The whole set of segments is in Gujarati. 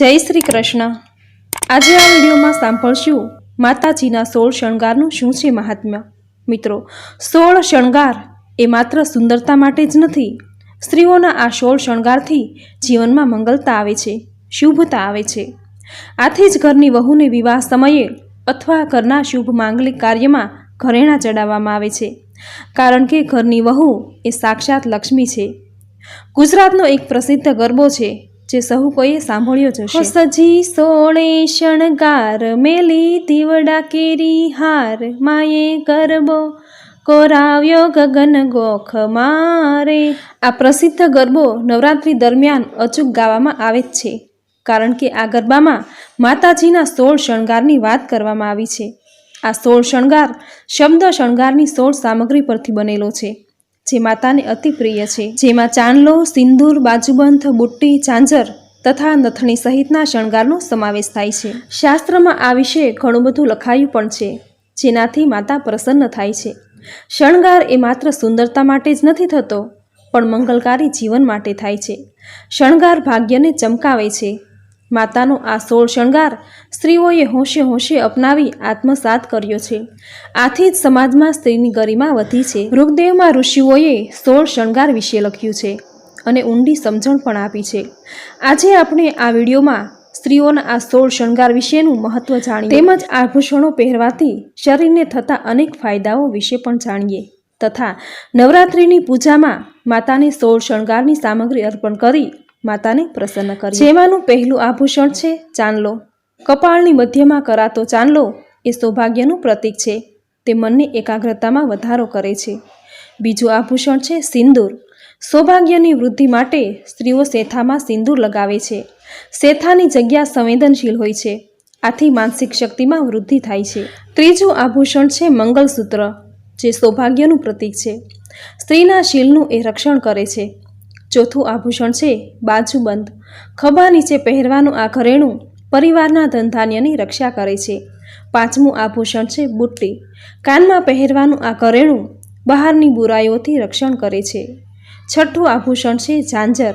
જય શ્રી કૃષ્ણ. આજે આ વિડીયોમાં સાંભળશું માતાજીના સોળ શણગારનું શું છે મહાત્મ્ય? મિત્રો, સોળ શણગાર એ માત્ર સુંદરતા માટે જ નથી, સ્ત્રીઓના આ સોળ શણગારથી જીવનમાં મંગલતા આવે છે, શુભતા આવે છે. આથી જ ઘરની વહુને વિવાહ સમયે અથવા ઘરના શુભ માંગલિક કાર્યમાં ઘરેણાં ચડાવવામાં આવે છે, કારણ કે ઘરની વહુ એ સાક્ષાત લક્ષ્મી છે. ગુજરાતનો એક પ્રસિદ્ધ ગરબો છે જે સહુ કોઈએ સાંભળ્યો જ હશે. સજી સોળે શણગાર મેલી દીવડા કેરી હાર માયે ગરબો કોરાવ્યો ગગન ગોખ મારે. આ પ્રસિદ્ધ ગરબો નવરાત્રી દરમિયાન અચૂક ગાવામાં આવે જ છે કારણ કે આ ગરબામાં માતાજીના સોળ શણગારની વાત કરવામાં આવી છે. આ સોળ શણગાર શબ્દ શણગારની સોળ સામગ્રી પરથી બનેલો છે. જે માતાને અતિ પ્રિય છે. જેમાં ચાંદલો, સિંદૂર, બાજુબંધ, બુટ્ટી, ચાંજર તથા નથણી સહિતના શણગારનો સમાવેશ થાય છે. શાસ્ત્રમાં આ વિશે ઘણું બધું લખાયું પણ છે, જેનાથી માતા પ્રસન્ન થાય છે. શણગાર એ માત્ર સુંદરતા માટે જ નથી થતો, પણ મંગલકારી જીવન માટે થાય છે. શણગાર ભાગ્યને ચમકાવે છે. માતાનો આ સોળ શણગાર સ્ત્રીઓએ હોંશે હોંશે અપનાવી આત્મસાત કર્યો છે. આથી જ સમાજમાં સ્ત્રીની ગરિમા વધી છે. ઋગદેવમાં ઋષિઓએ સોળ શણગાર વિશે લખ્યું છે અને ઊંડી સમજણ પણ આપી છે. આજે આપણે આ વિડીયોમાં સ્ત્રીઓના આ સોળ શણગાર વિશેનું મહત્વ જાણીએ. તેમજ આભૂષણો પહેરવાથી શરીરને થતા અનેક ફાયદાઓ વિશે પણ જાણીએ. તથા નવરાત્રિની પૂજામાં માતાને સોળ શણગારની સામગ્રી અર્પણ કરી માતાને પ્રસન્ન કરી જેમાંનું પહેલું આભૂષણ છે ચાંદલો કપાળની મધ્યમાં કરાતો ચાંદલો એ સૌભાગ્યનું પ્રતીક છે. તે મનની એકાગ્રતામાં વધારો કરે છે. બીજું આભૂષણ છે, સિંદૂર. સૌભાગ્યની વૃદ્ધિ માટે સ્ત્રીઓ શેથામાં સિંદૂર લગાવે છે. શેથાની જગ્યા સંવેદનશીલ હોય છે. આથી માનસિક શક્તિમાં વૃદ્ધિ થાય છે. ત્રીજું આભૂષણ છે, મંગલસૂત્ર, જે સૌભાગ્યનું પ્રતીક છે. સ્ત્રીના શીલનું એ રક્ષણ કરે છે. ચોથું આભૂષણ છે બાજુબંધ ખભા નીચે પહેરવાનું આ ઘરેણું પરિવારના ધનધાન્યની રક્ષા કરે છે. પાંચમું આભૂષણ છે, બુટ્ટી. કાનમાં પહેરવાનું આ ઘરેણું બહારની બુરાઈઓથી રક્ષણ કરે છે. છઠ્ઠું આભૂષણ છે, ઝાંઝર.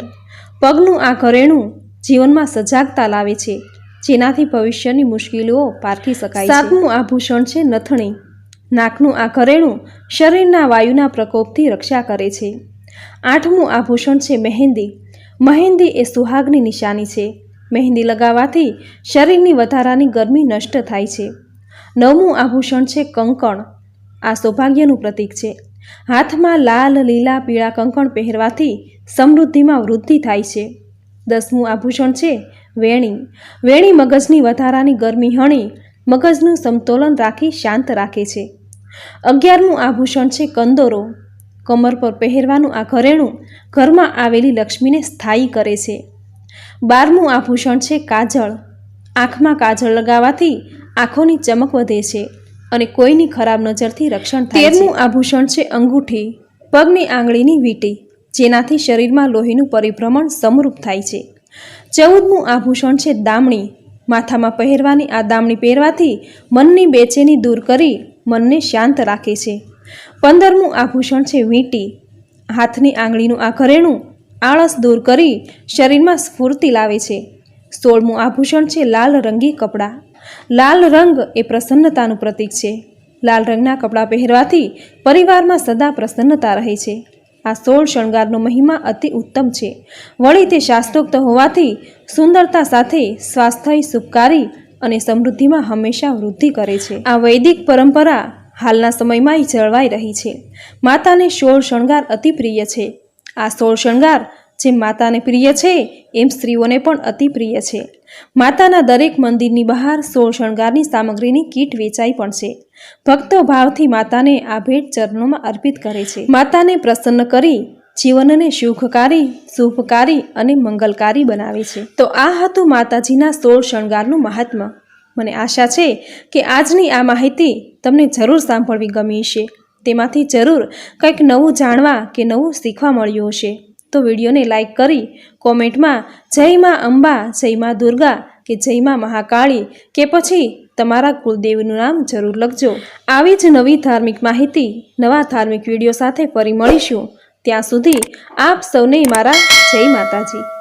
પગનું આ ઘરેણું જીવનમાં સજાગતા લાવે છે, જેનાથી ભવિષ્યની મુશ્કેલીઓ પારખી શકાય સાતમું આભૂષણ છે, નથણી. નાકનું આ ઘરેણું શરીરના વાયુના પ્રકોપથી રક્ષા કરે છે. આઠમું આભૂષણ છે મહેંદી. મહેંદી એ સુહાગની નિશાની છે. મહેંદી લગાવવાથી શરીરની વધારાની ગરમી નષ્ટ થાય છે. નવમું આભૂષણ છે કંકણ. આ સૌભાગ્યનું પ્રતીક છે. હાથમાં લાલ, લીલા, પીળા કંકણ પહેરવાથી સમૃદ્ધિમાં વૃદ્ધિ થાય છે. દસમું આભૂષણ છે વેણી. વેણી મગજની વધારાની ગરમી હણી મગજનું સમતોલન રાખી શાંત રાખે છે. અગિયારમું આભૂષણ છે કંદોરો. કમર પર પહેરવાનું આ ઘરેણું ઘરમાં આવેલી લક્ષ્મીને સ્થાયી કરે છે. બારમું આભૂષણ છે કાજળ. આંખમાં કાજળ લગાવવાથી આંખોની ચમક વધે છે અને કોઈની ખરાબ નજરથી રક્ષણ થાય તેરમું આભૂષણ છે અંગૂઠી. પગની આંગળીની વીંટી જેનાથી શરીરમાં લોહીનું પરિભ્રમણ સમરૂપ થાય છે. ચૌદમું આભૂષણ છે દામણી. માથામાં પહેરવાની આ દામણી પહેરવાથી મનની બેચેની દૂર કરી મનને શાંત રાખે છે. પંદરમું આભૂષણ છે વીંટી. હાથની આંગળીનું આ ઘરેણું આળસ દૂર કરી શરીરમાં સ્ફૂર્તિ લાવે છે. સોળમું આભૂષણ છે લાલ રંગી કપડાં. લાલ રંગ એ પ્રસન્નતાનું પ્રતીક છે. લાલ રંગના કપડાં પહેરવાથી પરિવારમાં સદા પ્રસન્નતા રહે છે. આ સોળ શણગારનો મહિમા અતિ ઉત્તમ છે. વળી તે શાસ્ત્રોક્ત હોવાથી સુંદરતા સાથે સ્વાસ્થ્ય સુખકારી અને સમૃદ્ધિમાં હંમેશા વૃદ્ધિ કરે છે. આ વૈદિક પરંપરા હાલના સમયમાં જળવાઈ રહી છે. માતાને સોળ શણગાર અતિ પ્રિય છે. આ સોળ શણગાર જેમ માતાને પ્રિય છે, એમ સ્ત્રીઓને પણ અતિ પ્રિય છે. માતાના દરેક મંદિરની બહાર સોળ શણગારની સામગ્રીની કીટ વેચાઈ પણ છે. ભક્તો ભાવથી માતાને આ ભેટ ચરણોમાં અર્પિત કરે છે. માતાને પ્રસન્ન કરી, જીવનને સુખકારી શુભકારી અને મંગલકારી બનાવે છે. તો આ હતું માતાજીના સોળ શણગારનું મહાત્મ્ય. મને આશા છે કે આજની આ માહિતી તમને જરૂર સાંભળવી ગમી હશે. તેમાંથી જરૂર કંઈક નવું જાણવા કે નવું શીખવા મળ્યું હશે. તો વિડીયોને લાઇક કરી કોમેન્ટમાં જય માં અંબા, જય માં દુર્ગા કે જય માં મહાકાળી કે પછી તમારા કુલદેવીનું નામ જરૂર લખજો. આવી જ નવી ધાર્મિક માહિતી, નવા ધાર્મિક વીડિયો સાથે ફરી મળીશું. ત્યાં સુધી આપ સૌને મારા જય માતાજી.